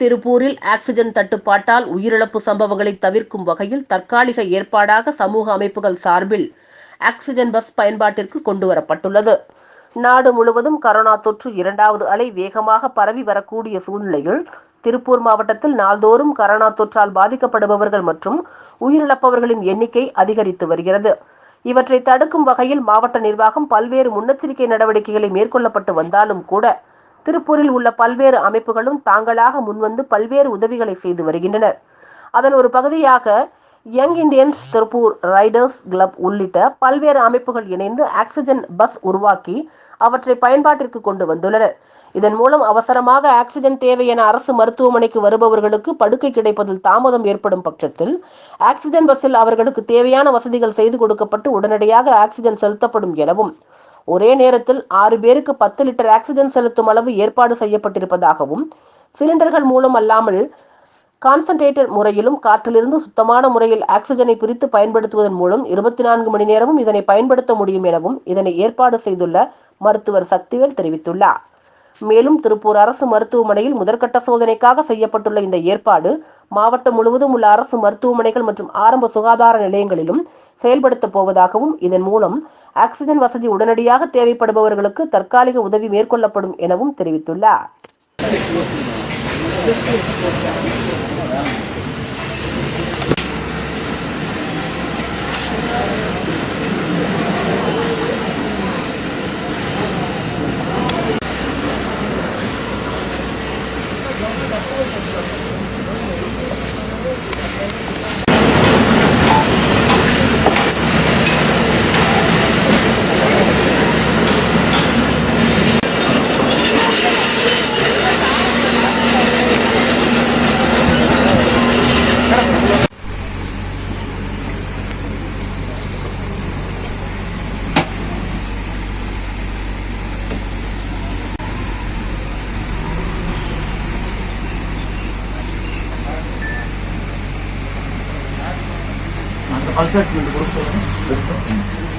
திருப்பூரில் ஆக்சிஜன் தட்டுப்பாட்டால் உயிரிழப்பு சம்பவங்களை தவிர்க்கும் வகையில் தற்காலிக ஏற்பாடாக சமூக அமைப்புகள் சார்பில் ஆக்சிஜன் பஸ் பயன்பாட்டிற்கு கொண்டுவரப்பட்டுள்ளது. நாடு முழுவதும் கரோனா தொற்று இரண்டாவது அலை வேகமாக பரவி வரக்கூடிய சூழ்நிலையில் திருப்பூர் மாவட்டத்தில் நாள்தோறும் கரோனா தொற்றால் பாதிக்கப்படுபவர்கள் மற்றும் உயிரிழப்பவர்களின் எண்ணிக்கை அதிகரித்து வருகிறது. இவற்றை தடுக்கும் வகையில் மாவட்ட நிர்வாகம் பல்வேறு முன்னெச்சரிக்கை நடவடிக்கைகளை மேற்கொள்ளப்பட்டு வந்தாலும் கூட திருப்பூரில் உள்ள பல்வேறு அமைப்புகளும் தாங்களாக முன்வந்து பல்வேறு உதவிகளை செய்து வருகின்றனர். அதன் ஒரு பகுதியாக young Indians Tiruppur riders club உள்ளிட்ட பல்வேறு அமைப்புகள் இணைந்து ஆக்சிஜன் பஸ் உருவாக்கி அவற்றை பயன்பாட்டிற்கு கொண்டு வந்துள்ளனர். இதன் மூலம் அவசரமாக ஆக்சிஜன் தேவை என அரசு மருத்துவமனைக்கு வருபவர்களுக்கு படுக்கை கிடைப்பதில் தாமதம் ஏற்படும் பட்சத்தில் ஆக்சிஜன் பஸ்ஸில் அவர்களுக்கு தேவையான வசதிகள் செய்து கொடுக்கப்பட்டு உடனடியாக ஆக்சிஜன் செலுத்தப்படும் எனவும் ஒரே நேரத்தில் ஆறு பேருக்கு பத்து லிட்டர் ஆக்சிஜன் செலுத்தும் அளவு ஏற்பாடு செய்யப்பட்டிருப்பதாகவும் சிலிண்டர்கள் மூலம் அல்லாமல் கான்சன்ட்ரேட்டர் முறையிலும் காற்றிலிருந்து சுத்தமான முறையில் ஆக்சிஜனை பிரித்து பயன்படுத்துவதன் மூலம் இருபத்தி நான்கு மணி நேரமும் இதனை பயன்படுத்த முடியும் எனவும் இதனை ஏற்பாடு செய்துள்ள மருத்துவர் சக்திவேல் தெரிவித்துள்ளார். மேலும் திருப்பூர் அரசு மருத்துவமனையில் முதற்கட்ட சோதனைக்காக செய்யப்பட்டுள்ள இந்த ஏற்பாடு மாவட்டம் முழுவதும் உள்ள அரசு மருத்துவமனைகள் மற்றும் ஆரம்ப சுகாதார நிலையங்களிலும் செயல்படுத்தப் போவதாகவும் இதன் மூலம் ஆக்சிஜன் வசதி உடனடியாக தேவைப்படுபவர்களுக்கு தற்காலிக உதவி மேற்கொள்ளப்படும் எனவும் தெரிவித்துள்ளார். 안살 줄도 모르겠어요.